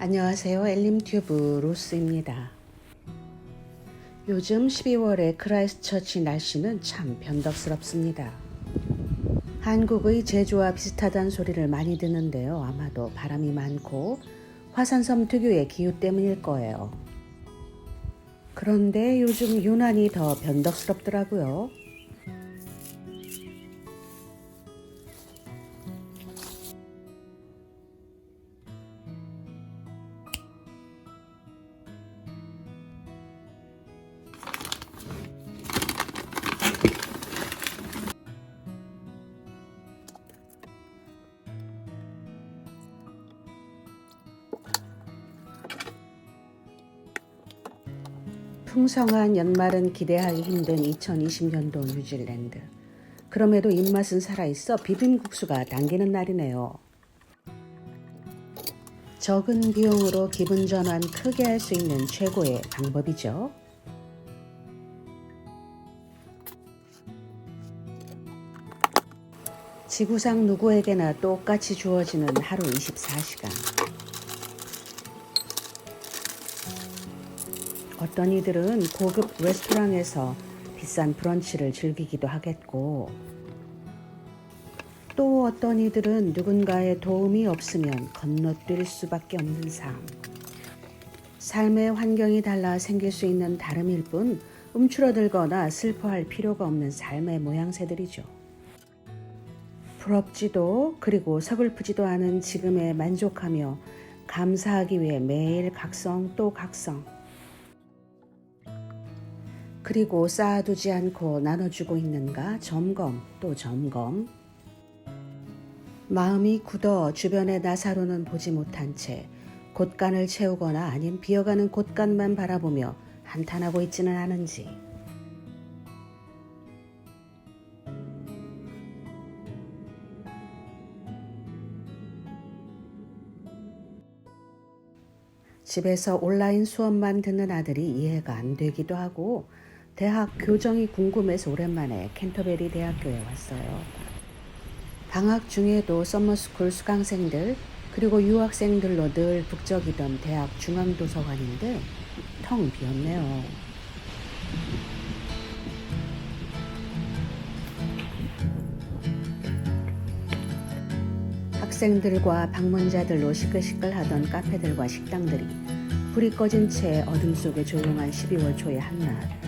안녕하세요. 엘림튜브 로스입니다. 요즘 12월의 크라이스처치 날씨는 참 변덕스럽습니다. 한국의 제주와 비슷하다는 소리를 많이 듣는데요. 아마도 바람이 많고 화산섬 특유의 기후 때문일 거예요. 그런데 요즘 유난히 더 변덕스럽더라고요. 풍성한 연말은 기대하기 힘든 2020년도 뉴질랜드. 그럼에도 입맛은 살아있어 비빔국수가 당기는 날이네요. 적은 비용으로 기분 전환 크게 할 수 있는 최고의 방법이죠. 지구상 누구에게나 똑같이 주어지는 하루 24시간. 어떤 이들은 고급 레스토랑에서 비싼 브런치를 즐기기도 하겠고, 또 어떤 이들은 누군가의 도움이 없으면 건너뛸 수밖에 없는 삶. 삶의 환경이 달라 생길 수 있는 다름일 뿐 움츠러들거나 슬퍼할 필요가 없는 삶의 모양새들이죠. 부럽지도 그리고 서글프지도 않은 지금에 만족하며 감사하기 위해 매일 각성 또 각성. 그리고 쌓아두지 않고 나눠주고 있는가 점검 또 점검. 마음이 굳어 주변의 나사로는 보지 못한 채 곳간을 채우거나 아닌 비어가는 곳간만 바라보며 한탄하고 있지는 않은지. 집에서 온라인 수업만 듣는 아들이 이해가 안 되기도 하고 대학 교정이 궁금해서 오랜만에 캔터베리 대학교에 왔어요. 방학 중에도 서머스쿨 수강생들 그리고 유학생들로 늘 북적이던 대학 중앙도서관인데 텅 비었네요. 학생들과 방문자들로 시끌시끌하던 카페들과 식당들이 불이 꺼진 채 어둠 속에 조용한 12월 초의 한낮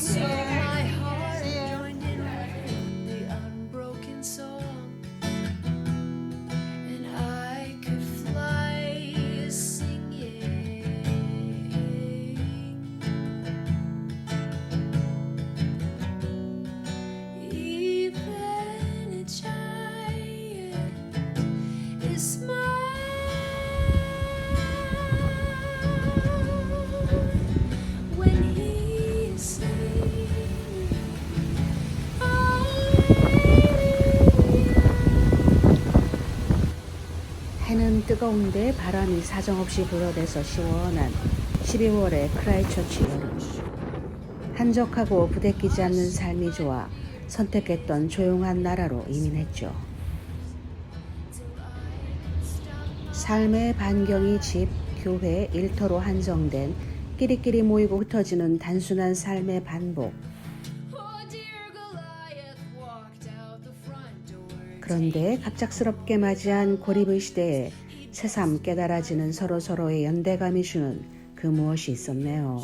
Thanks. 뜨거운데 바람이 사정없이 불어대서 시원한 12월의 크라이처치 여름. 한적하고 부대끼지 않는 삶이 좋아 선택했던 조용한 나라로 이민했죠. 삶의 반경이 집, 교회, 일터로 한정된 끼리끼리 모이고 흩어지는 단순한 삶의 반복. 그런데 갑작스럽게 맞이한 고립의 시대에 새삼 깨달아지는 서로서로의 연대감이 주는 그 무엇이 있었네요.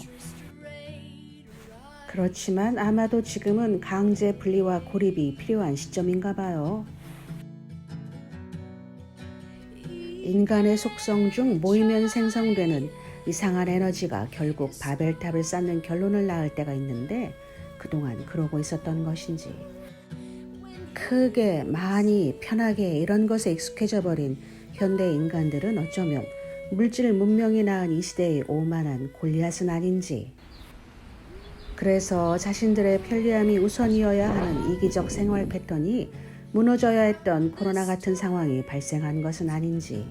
그렇지만 아마도 지금은 강제 분리와 고립이 필요한 시점인가 봐요. 인간의 속성 중 모이면 생성되는 이상한 에너지가 결국 바벨탑을 쌓는 결론을 낳을 때가 있는데 그동안 그러고 있었던 것인지. 크게, 많이, 편하게 이런 것에 익숙해져 버린 현대 인간들은 어쩌면 물질 문명이 낳은 이 시대의 오만한 골리앗은 아닌지. 그래서 자신들의 편리함이 우선이어야 하는 이기적 생활 패턴이 무너져야 했던 코로나 같은 상황이 발생한 것은 아닌지.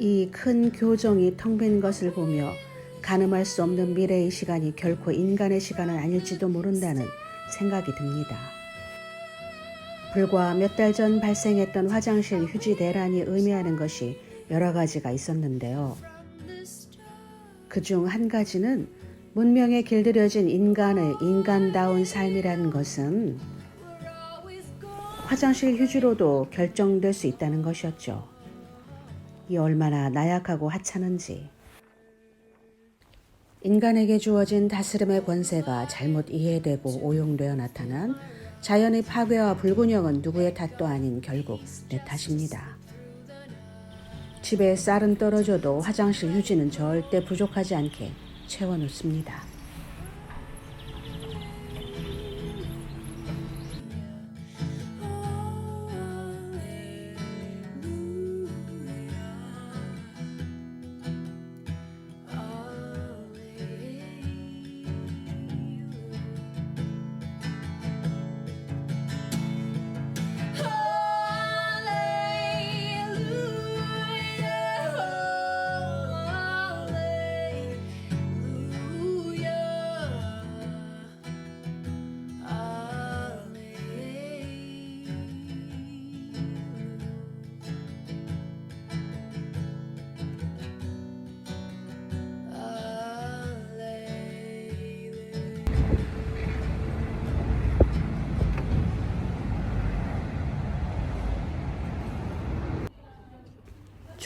이 큰 교정이 텅 빈 것을 보며 가늠할 수 없는 미래의 시간이 결코 인간의 시간은 아닐지도 모른다는 생각이 듭니다. 불과 몇 달 전 발생했던 화장실 휴지 대란이 의미하는 것이 여러 가지가 있었는데요. 그 중 한 가지는 문명에 길들여진 인간의 인간다운 삶이라는 것은 화장실 휴지로도 결정될 수 있다는 것이었죠. 이 얼마나 나약하고 하찮은지. 인간에게 주어진 다스림의 권세가 잘못 이해되고 오용되어 나타난 자연의 파괴와 불균형은 누구의 탓도 아닌 결국 내 탓입니다. 집에 쌀은 떨어져도 화장실 휴지는 절대 부족하지 않게 채워놓습니다.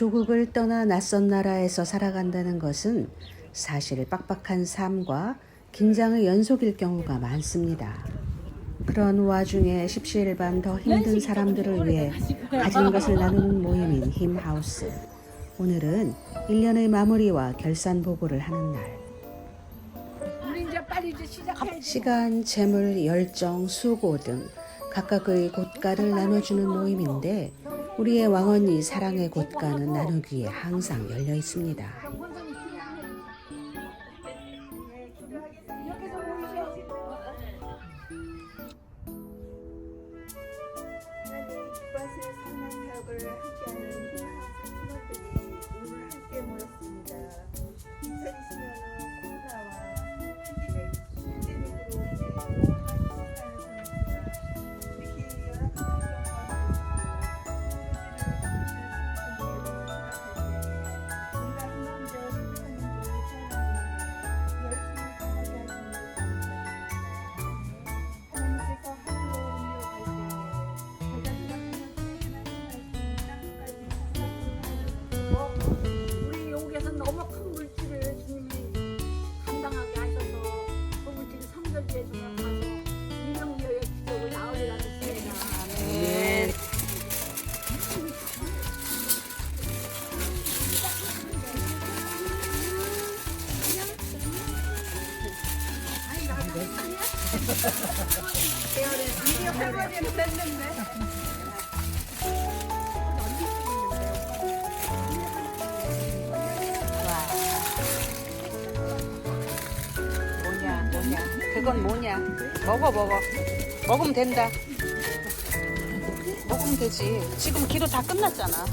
조국을 떠나 낯선 나라에서 살아간다는 것은 사실 빡빡한 삶과 긴장의 연속일 경우가 많습니다. 그런 와중에 십시일반 더 힘든 사람들을 위해 가진 것을 나누는 모임인 힘하우스. 오늘은 1년의 마무리와 결산 보고를 하는 날. 시간, 재물, 열정, 수고 등 각각의 고가를 나눠주는 모임인데 우리의 왕언니 사랑의 고가는 나누기에 항상 열려 있습니다. 뭐냐, 뭐냐. 그건 뭐냐. 먹어, 먹어. 먹으면 된다. 먹으면 되지. 지금 기도 다 끝났잖아.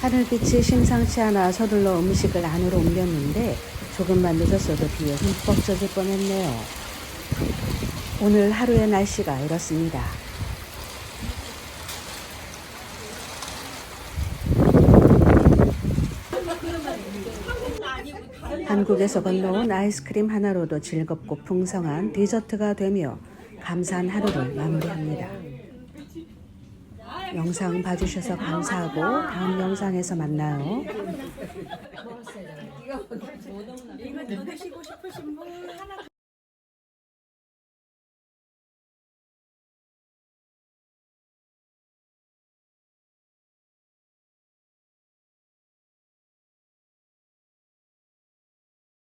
하늘빛이 심상치 않아 서둘러 음식을 안으로 옮겼는데 조금만 늦었어도 비에 흠뻑 젖을 뻔했네요. 오늘 하루의 날씨가 이렇습니다. 한국에서 건너온 아이스크림 하나로도 즐겁고 풍성한 디저트가 되며 감사한 하루를 마무리합니다. 영상 봐주셔서 감사하고 다음 영상에서 만나요. 이거 더 드시고 싶으신 분 하나